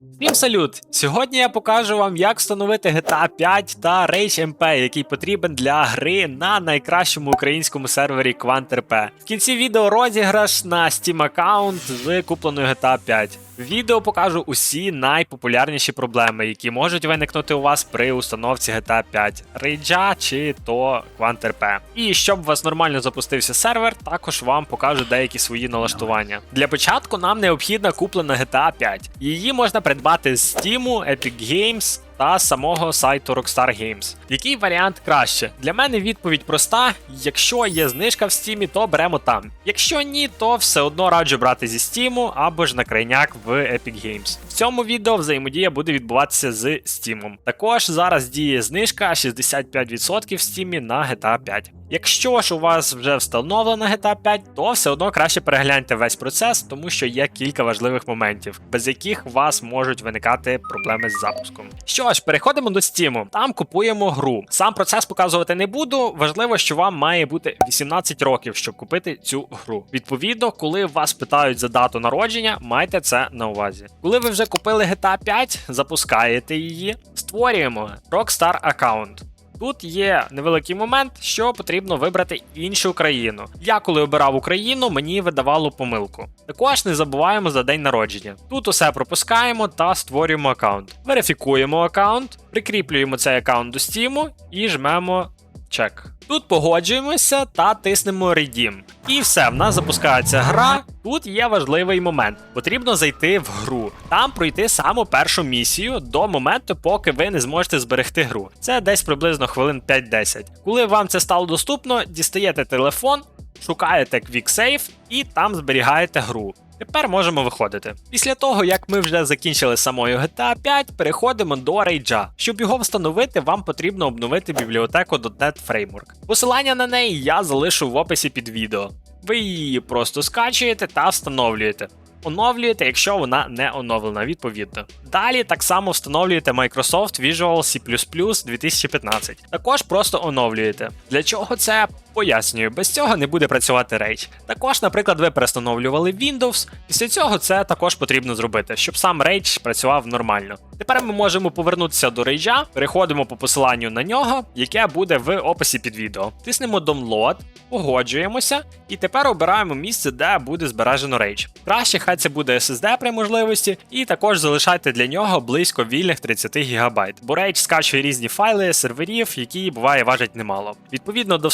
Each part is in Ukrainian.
Всім салют! Сьогодні я покажу вам, як встановити GTA 5 та Rage MP, який потрібен для гри на найкращому українському сервері QuantRP. В кінці відео розіграш на Steam аккаунт з купленою GTA 5. Відео покажу усі найпопулярніші проблеми, які можуть виникнути у вас при установці GTA 5, Rage чи то QuantRP. І щоб у вас нормально запустився сервер, також вам покажу деякі свої налаштування. Для початку нам необхідна куплена GTA 5. Її можна придбати з Steam, Epic Games та самого сайту Rockstar Games. Який варіант краще? Для мене відповідь проста: якщо є знижка в Steam, то беремо там. Якщо ні, то все одно раджу брати зі Steam або ж на крайняк в Epic Games. Цьому відео взаємодія буде відбуватися з Steam. Також зараз діє знижка 65% в Steam на GTA 5. Якщо ж у вас вже встановлена GTA 5, то все одно краще перегляньте весь процес, тому що є кілька важливих моментів, без яких у вас можуть виникати проблеми з запуском. Що ж, переходимо до Steam. Там купуємо гру. Сам процес показувати не буду. Важливо, що вам має бути 18 років, щоб купити цю гру. Відповідно, коли вас питають за дату народження, майте це на увазі. Коли ви вже купили GTA 5, запускаєте її, створюємо Rockstar аккаунт. Тут є невеликий момент, що потрібно вибрати іншу країну. Я коли обирав Україну, мені видавало помилку. Також не забуваємо за день народження. Тут усе пропускаємо та створюємо аккаунт. Верифікуємо аккаунт, прикріплюємо цей аккаунт до Steam і жмемо чек. Тут погоджуємося та тиснемо Redeem. І все, в нас запускається гра. Тут є важливий момент. Потрібно зайти в гру, там пройти саму першу місію до моменту, поки ви не зможете зберегти гру. Це десь приблизно хвилин 5-10. Коли вам це стало доступно, дістаєте телефон, шукаєте QuickSave і там зберігаєте гру. Тепер можемо виходити. Після того, як ми вже закінчили самою GTA 5, переходимо до Rage. Щоб його встановити, вам потрібно обновити бібліотеку .NET Framework. Посилання на неї я залишу в описі під відео. Ви її просто скачуєте та встановлюєте. Оновлюєте, якщо вона не оновлена, відповідно. Далі так само встановлюєте Microsoft Visual C 2015. Також просто оновлюєте. Для чого це? Пояснюю, без цього не буде працювати Rage. Також, наприклад, ви перестановлювали Windows. Після цього це також потрібно зробити, щоб сам Rage працював нормально. Тепер ми можемо повернутися до Rage, переходимо по посиланню на нього, яке буде в описі під відео. Тиснемо Download, погоджуємося, і тепер обираємо місце, де буде збережено Rage. Краще хай це буде SSD при можливості, і також залишайте для нього близько вільних 30 ГБ, бо Rage скачує різні файли серверів, які буває важать немало. Відповідно до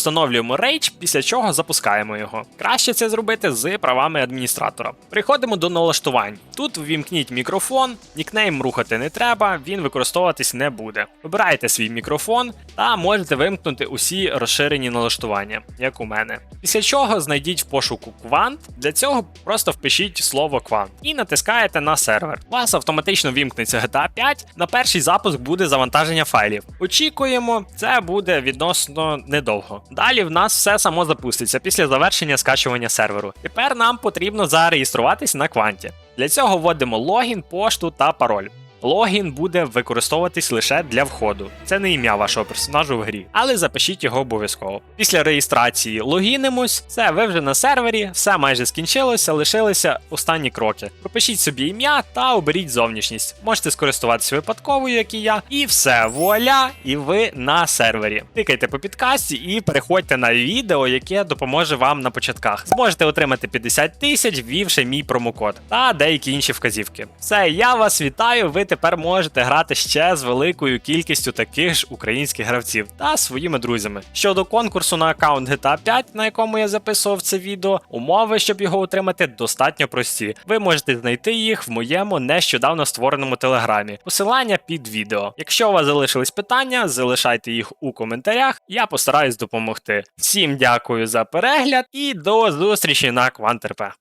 встановлюємо Rage, після чого запускаємо його. Краще це зробити з правами адміністратора. Переходимо до налаштувань. Тут ввімкніть мікрофон, нікнейм рухати не треба, він використовуватись не буде. Вибираєте свій мікрофон та можете вимкнути усі розширені налаштування, як у мене. Після чого знайдіть в пошуку Quant. Для цього просто впишіть слово Quant і натискаєте на сервер. У вас автоматично вімкнеться GTA 5. На перший запуск буде завантаження файлів. Очікуємо, це буде відносно недовго. Далі в нас все само запуститься після завершення скачування серверу. Тепер нам потрібно зареєструватись на кванті. Для цього вводимо логін, пошту та пароль. Логін буде використовуватись лише для входу. Це не ім'я вашого персонажу в грі, але запишіть його обов'язково. Після реєстрації логінимось, все, ви вже на сервері, все майже скінчилося, лишилися останні кроки. Пропишіть собі ім'я та оберіть зовнішність. Можете скористуватися випадковою, як і я, і все, вуаля, і ви на сервері. Тикайте по підкасті і переходьте на відео, яке допоможе вам на початках. Зможете отримати 50 тисяч, ввівши мій промокод та деякі інші вказівки. Все, я вас вітаю. Ви тепер можете грати ще з великою кількістю таких ж українських гравців та своїми друзями. Щодо конкурсу на аккаунт GTA 5, на якому я записував це відео, умови, щоб його отримати, достатньо прості. Ви можете знайти їх в моєму нещодавно створеному телеграмі. Посилання під відео. Якщо у вас залишились питання, залишайте їх у коментарях. Я постараюсь допомогти. Всім дякую за перегляд і до зустрічі на Квантерпе.